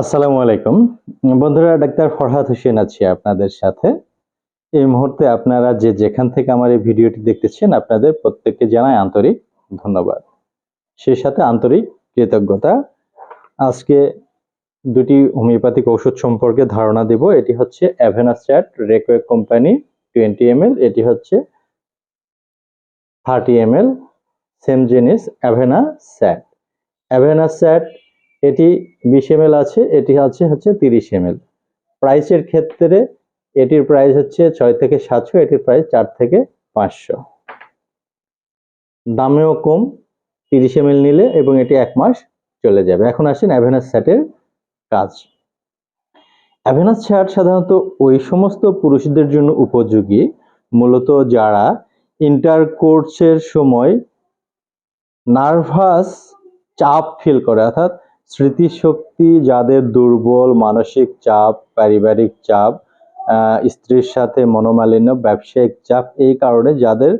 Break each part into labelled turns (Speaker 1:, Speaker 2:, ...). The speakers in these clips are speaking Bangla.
Speaker 1: আসসালামু আলাইকুম। বন্ধুরা, ডাক্তার ফরহাদ হোসেন আছি আপনাদের সাথে। এই মুহূর্তে আপনারা যে যেখান থেকে আমার এই ভিডিওটি দেখতেছেন, আপনাদের প্রত্যেককে জানাই আন্তরিক ধন্যবাদ। সেই সাথে আন্তরিক কৃতজ্ঞতা। আজকে দুটি হোমিওপ্যাথিক ওষুধ সম্পর্কে ধারণা দেব। এটি হচ্ছে অ্যাভেনাস্ট্যাট রেকোয়েক কোম্পানি টোয়েন্টি এম এটি হচ্ছে থার্টি এম এল সেম জিনিস অ্যাভেনা স্যাট অ্যাভেনা স্যাট এটি বিশ এম আছে, এটি আছে হচ্ছে তিরিশ এম প্রাইসের ক্ষেত্রে এটির প্রাইস হচ্ছে ছয় থেকে সাতশো, এটির প্রাইস চার থেকে পাঁচশো। দামেও কম, তিরিশ এম নিলে এবং এটি এক মাস চলে যাবে। এখন আসেন অ্যাভেনাস স্যাটের কাজ। অ্যাভেনাস স্যাট সাধারণত ওই সমস্ত পুরুষদের জন্য উপযোগী। মূলত যারা ইন্টার কোর্সের সময় নার্ভাস চাপ ফিল করে, অর্থাৎ স্মৃতিশক্তি যাদের দুর্বল মানসিক চাপ, পারিবারিক চাপ স্ত্রীর সাথে মনোমালিন্য, ব্যবসায়িক চাপ, এই কারণে যাদের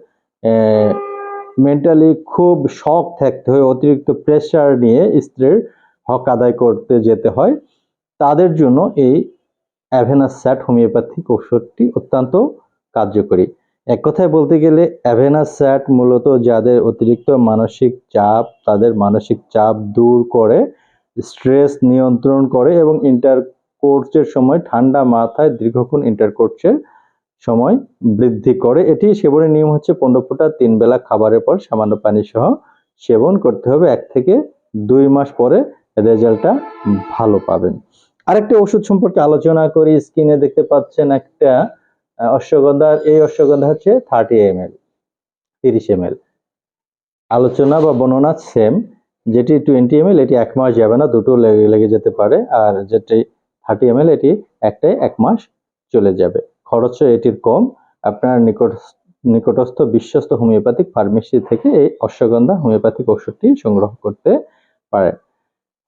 Speaker 1: মেন্টালি খুব শখ থাকতে হয়, অতিরিক্ত প্রেশার নিয়ে স্ত্রীর হক আদায় করতে যেতে হয়, তাদের জন্য এই অ্যাভেনাস স্যাট হোমিওপ্যাথিক ওষুধটি অত্যন্ত কার্যকরী। এক কথায় বলতে গেলে অ্যাভেনাস স্যাট মূলত যাদের অতিরিক্ত মানসিক চাপ, তাদের মানসিক চাপ দূর করে স্ট্রেস নিয়ন্ত্রণ করে এবং ইন্টার কোর্সের সময় ঠান্ডা মাথায় দীর্ঘক্ষণ ইন্টার কোর্সের সময় বৃদ্ধি করে। এটি সেবনের নিয়ম হচ্ছে পনেরো ফোঁটা তিন বেলা খাবারের পর সামান্য পানি সহ সেবন করতে হবে। এক থেকে দুই মাস পরে রেজাল্টটা ভালো পাবেন। আরেকটা ওষুধ সম্পর্কে আলোচনা করি। স্ক্রিনে দেখতে পাচ্ছেন একটা অশ্বগন্ধার। এই অশ্বগন্ধা হচ্ছে থার্টি এম এল তিরিশ এম আলোচনা বা বর্ণনা সেম যেটি টোয়েন্টি এম এটি এক মাস যাবে না, দুটো লেগে যেতে পারে, আর যেটি থার্টি এম এটি একটাই এক মাস চলে যাবে। খরচও এটির কম। আপনার নিকট, নিকটস্থ বিশ্বস্ত হোমিওপ্যাথিক ফার্মেসি থেকে এই অশ্বগন্ধা হোমিওপ্যাথিক ওষুধটি সংগ্রহ করতে পারে।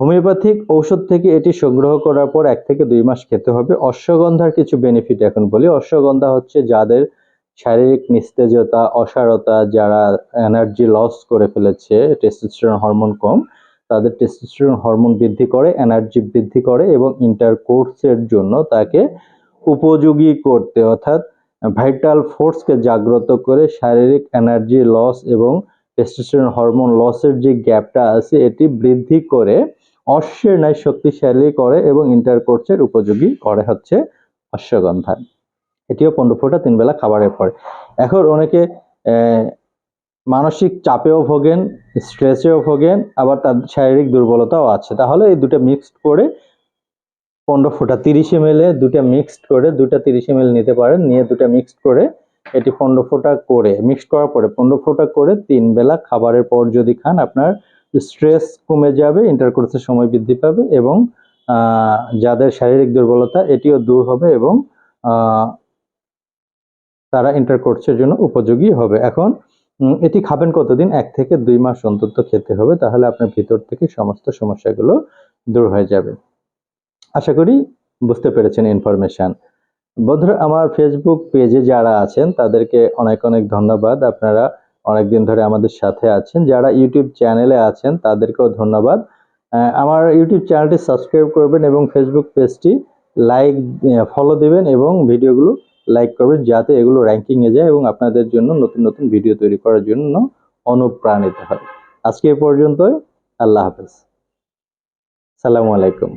Speaker 1: হোমিওপ্যাথিক ঔষধ থেকে এটি সংগ্রহ করার পর এক থেকে দুই মাস খেতে হবে। অশ্বগন্ধার কিছু বেনিফিট এখন বলি। অশ্বগন্ধা হচ্ছে যাদের শারীরিক নিস্তেজতা, অসারতা যারা এনার্জি লস করে ফেলেছে টেস্টোস্টেরন হরমোন কম, তাদের টেস্টোস্টেরন হরমোন বৃদ্ধি করে এনার্জি বৃদ্ধি করে এবং ইন্টারকোর্সের জন্য তাকে উপযোগী করতে, অর্থাৎ ভাইটাল ফোর্সকে জাগ্রত করে শারীরিক এনার্জি লস এবং টেস্টোস্টেরন হরমোন লসের যে গ্যাপটা আছে, এটি বৃদ্ধি করে, অশ্বের ন্যায় শক্তিশালী করে এবং ইন্টারকোর্সের উপযোগী করে হচ্ছে অশ্বগন্ধা। এটিও পনেরো ফোঁটা তিন বেলা খাবারের পর। এখন অনেকে মানসিক চাপেও ভোগেন, স্ট্রেসেও ভোগেন, আবার তার শারীরিক দুর্বলতাও আছে। তাহলে এই দুটো মিক্সড করে পনেরো ফোঁটা তিরিশ এম এল দুটা মিক্সড করে দুটা তিরিশ এম নিতে পারেন। নিয়ে দুটা মিক্সড করে এটি পনেরো ফোঁটা করে মিক্সড করার পরে পনেরো ফোঁটা করে তিন বেলা খাবারের পর যদি খান, আপনার স্ট্রেস কমে যাবে ইন্টারকোর্সের সময় বৃদ্ধি পাবে এবং যাদের শারীরিক দুর্বলতা, এটিও দূর হবে এবং তারা ইন্টারকোর্সের জন্য উপযোগী হবে। এখন এটি খাবেন কতদিন? এক থেকে দুই মাস অন্তত খেতে হবে, তাহলে আপনার ভিতর থেকে সমস্ত সমস্যাগুলো দূর হয়ে যাবে। আশা করি বুঝতে পেরেছেন ইনফরমেশন বন্ধুরা, আমার ফেসবুক পেজে যারা আছেন, তাদেরকে অনেক অনেক ধন্যবাদ। আপনারা অনেকদিন ধরে আমাদের সাথে আছেন। যারা ইউটিউব চ্যানেলে আছেন, তাদেরকেও ধন্যবাদ। আমার ইউটিউব চ্যানেলটি সাবস্ক্রাইব করবেন এবং ফেসবুক পেজটি লাইক ফলো দিবেন এবং ভিডিওগুলো লাইক করবেন যাতে এগুলো র্যাঙ্কিংয়ে যায় এবং আপনাদের জন্য নতুন নতুন ভিডিও তৈরি করার জন্য অনুপ্রাণিত হয়। আজকে এ পর্যন্ত আল্লাহ হাফেজ। সালামু আলাইকুম।